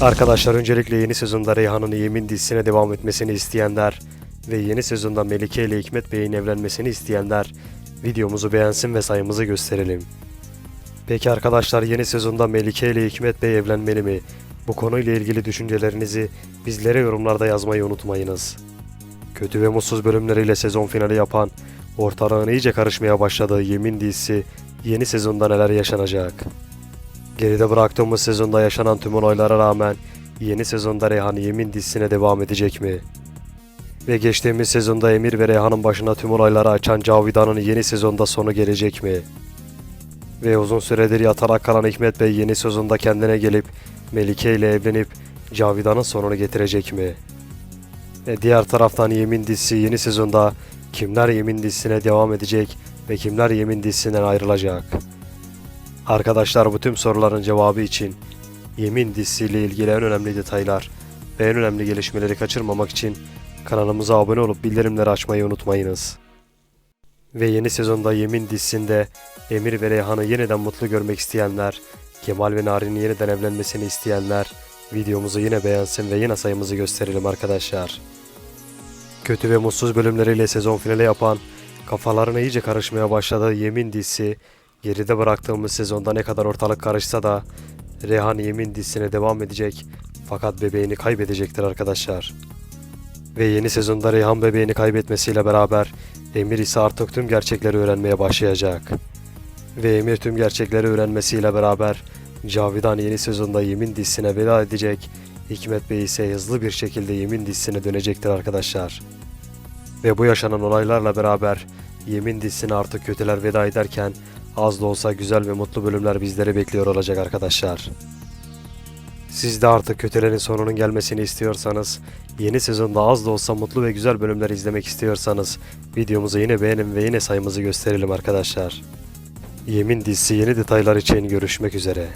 Arkadaşlar öncelikle yeni sezonda Reyhan'ın Yemin dizisine devam etmesini isteyenler ve yeni sezonda Melike ile Hikmet Bey'in evlenmesini isteyenler videomuzu beğensin ve sayımızı gösterelim. Peki arkadaşlar yeni sezonda Melike ile Hikmet Bey evlenmeli mi? Bu konuyla ilgili düşüncelerinizi bizlere yorumlarda yazmayı unutmayınız. Kötü ve mutsuz bölümleriyle sezon finali yapan, ortalığın iyice karışmaya başladığı Yemin dizisi yeni sezonda neler yaşanacak? Geride bıraktığımız sezonda yaşanan tüm olaylara rağmen yeni sezonda Reyhan Yemin dizisine devam edecek mi? Ve geçtiğimiz sezonda Emir ve Reyhan'ın başına tüm olayları açan Cavidan'ın yeni sezonda sonu gelecek mi? Ve uzun süredir yatarak kalan Hikmet Bey yeni sezonda kendine gelip Melike ile evlenip Cavidan'ın sonunu getirecek mi? Ve diğer taraftan Yemin dizisi yeni sezonda kimler Yemin dizisine devam edecek ve kimler Yemin dizisinden ayrılacak? Arkadaşlar bu tüm soruların cevabı için Yemin dizisiyle ilgili en önemli detaylar ve en önemli gelişmeleri kaçırmamak için kanalımıza abone olup bildirimleri açmayı unutmayınız. Ve yeni sezonda Yemin dizisinde Emir ve Reyhan'ı yeniden mutlu görmek isteyenler, Kemal ve Narin'in yeniden evlenmesini isteyenler videomuzu yine beğensin ve yine sayımızı gösterelim arkadaşlar. Kötü ve mutsuz bölümleriyle sezon finali yapan, kafalarına iyice karışmaya başladığı Yemin dizisi Geride bıraktığımız sezonda ne kadar ortalık karışsa da Rehan Yemin dizisine devam edecek fakat bebeğini kaybedecektir arkadaşlar. Ve yeni sezonda Reyhan bebeğini kaybetmesiyle beraber Emir ise artık tüm gerçekleri öğrenmeye başlayacak. Ve Emir tüm gerçekleri öğrenmesiyle beraber Cavidan yeni sezonda Yemin dizisine veda edecek, Hikmet Bey ise hızlı bir şekilde Yemin dizisine dönecektir arkadaşlar. Ve bu yaşanan olaylarla beraber Yemin dizisine artık kötüler veda ederken az da olsa güzel ve mutlu bölümler bizleri bekliyor olacak arkadaşlar. Siz de artık kötülerin sonunun gelmesini istiyorsanız, yeni sezonda az da olsa mutlu ve güzel bölümler izlemek istiyorsanız videomuzu yine beğenin ve yine sayımızı gösterelim arkadaşlar. Yemin dizisi yeni detaylar için görüşmek üzere.